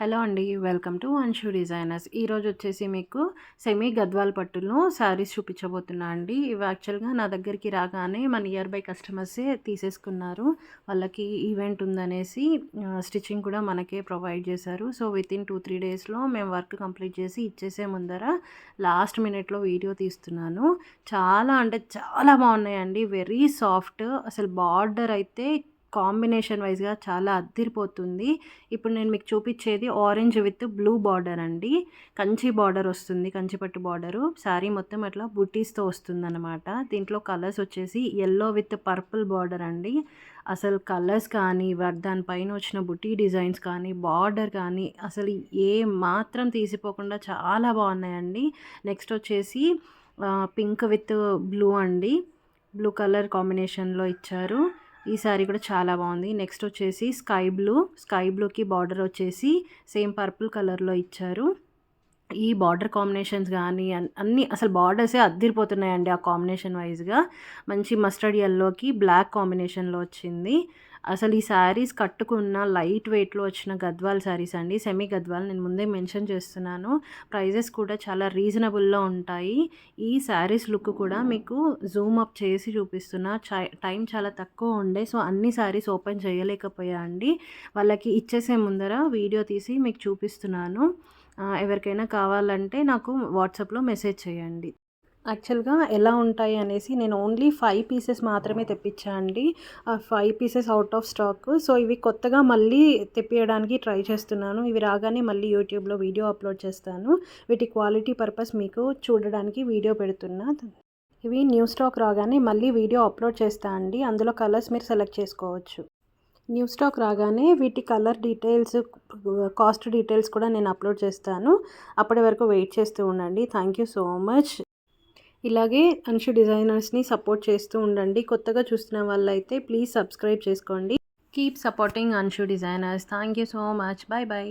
Hello అండి welcome to Anshu designers. ఈరోజు వచ్చేసి మీకు సెమీ గద్వాల్ పట్టులో శారీస్ చూపించబోతున్నా అండి. ఇవి యాక్చువల్గా నా దగ్గరికి రాగానే మన నియర్ బై కస్టమర్సే తీసేసుకున్నారు. వాళ్ళకి ఈవెంట్ ఉందనేసి స్టిచ్చింగ్ కూడా మనకే ప్రొవైడ్ చేశారు. So with in two three డేస్లో మేము వర్క్ కంప్లీట్ చేసి ఇచ్చేసే ముందర లాస్ట్ మినిట్లో వీడియో తీస్తున్నాను. చాలా అంటే చాలా బాగున్నాయండి. వెరీ సాఫ్ట్ అసలు బార్డర్ అయితే కాంబినేషన్ వైజ్గా చాలా అద్దిరిపోతుంది. ఇప్పుడు నేను మీకు చూపించేది ఆరెంజ్ విత్ బ్లూ బార్డర్ అండి. కంచి బార్డర్ వస్తుంది కంచిపట్టు బార్డరు. శారీ మొత్తం అట్లా బుటీస్తో వస్తుంది అనమాట దీంట్లో కలర్స్ వచ్చేసి ఎల్లో విత్ పర్పుల్ బార్డర్ అండి. అసలు కలర్స్ కానీ దానిపైన వచ్చిన బుటీ డిజైన్స్ కానీ బార్డర్ కానీ అసలు ఏ మాత్రం తీసిపోకుండా చాలా బాగున్నాయండి. నెక్స్ట్ వచ్చేసి పింక్ విత్ బ్లూ అండి. బ్లూ కలర్ కాంబినేషన్లో ఇచ్చారు. ఈ శారీ కూడా చాలా బాగుంది. నెక్స్ట్ వచ్చేసి స్కై బ్లూ. స్కై బ్లూకి బార్డర్ వచ్చేసి సేమ్ పర్పుల్ కలర్లో ఇచ్చారు. ఈ బార్డర్ కాంబినేషన్స్ కానీ అన్నీ అసలు బార్డర్సే అద్దరిపోతున్నాయండి ఆ కాంబినేషన్ వైజ్గా. మంచి మస్టర్డ్ ఎల్లోకి బ్లాక్ కాంబినేషన్లో వచ్చింది. అసలు ఈ శారీస్ కట్టుకున్న లైట్ వెయిట్లో వచ్చిన గద్వాల్ శారీస్ అండి సెమీ గద్వాల్. నేను ముందే మెన్షన్ చేస్తున్నాను. ప్రైజెస్ కూడా చాలా రీజనబుల్లో ఉంటాయి. ఈ శారీస్ లుక్ కూడా మీకు జూమ్ అప్ చేసి చూపిస్తున్నా. టైం చాలా తక్కువ ఉండే సో అన్ని శారీస్ ఓపెన్ చేయలేకపోయా అండి. వాళ్ళకి ఇచ్చేసే ముందర వీడియో తీసి మీకు చూపిస్తున్నాను. ఎవరికైనా కావాలంటే నాకు వాట్సాప్లో మెసేజ్ చేయండి. యాక్చువల్గా ఎలా ఉంటాయి అనేసి నేను ఓన్లీ ఫైవ్ పీసెస్ మాత్రమే తెప్పించా అండి. ఆ five pieces out of stock. So ఇవి కొత్తగా మళ్ళీ తెప్పియడానికి ట్రై చేస్తున్నాను. ఇవి రాగానే మళ్ళీ యూట్యూబ్లో వీడియో అప్లోడ్ చేస్తాను. వీటి క్వాలిటీ పర్పస్ మీకు చూడడానికి వీడియో పెడుతున్నా. ఇవి న్యూ స్టాక్ రాగానే మళ్ళీ వీడియో అప్లోడ్ చేస్తా అండి. అందులో కలర్స్ మీరు సెలెక్ట్ చేసుకోవచ్చు. న్యూ స్టాక్ రాగానే వీటి కలర్ డీటెయిల్స్ కాస్ట్ డీటెయిల్స్ కూడా నేను అప్లోడ్ చేస్తాను. అప్పటి వరకు వెయిట్ చేస్తూ ఉండండి. Thank you so much. ఇలాగే అన్షు డిజైనర్స్ని సపోర్ట్ చేస్తూ ఉండండి. కొత్తగా చూస్తున్న వాళ్ళైతే ప్లీజ్ సబ్స్క్రైబ్ చేసుకోండి. Keep supporting Anshu designers. Thank you so much. Bye bye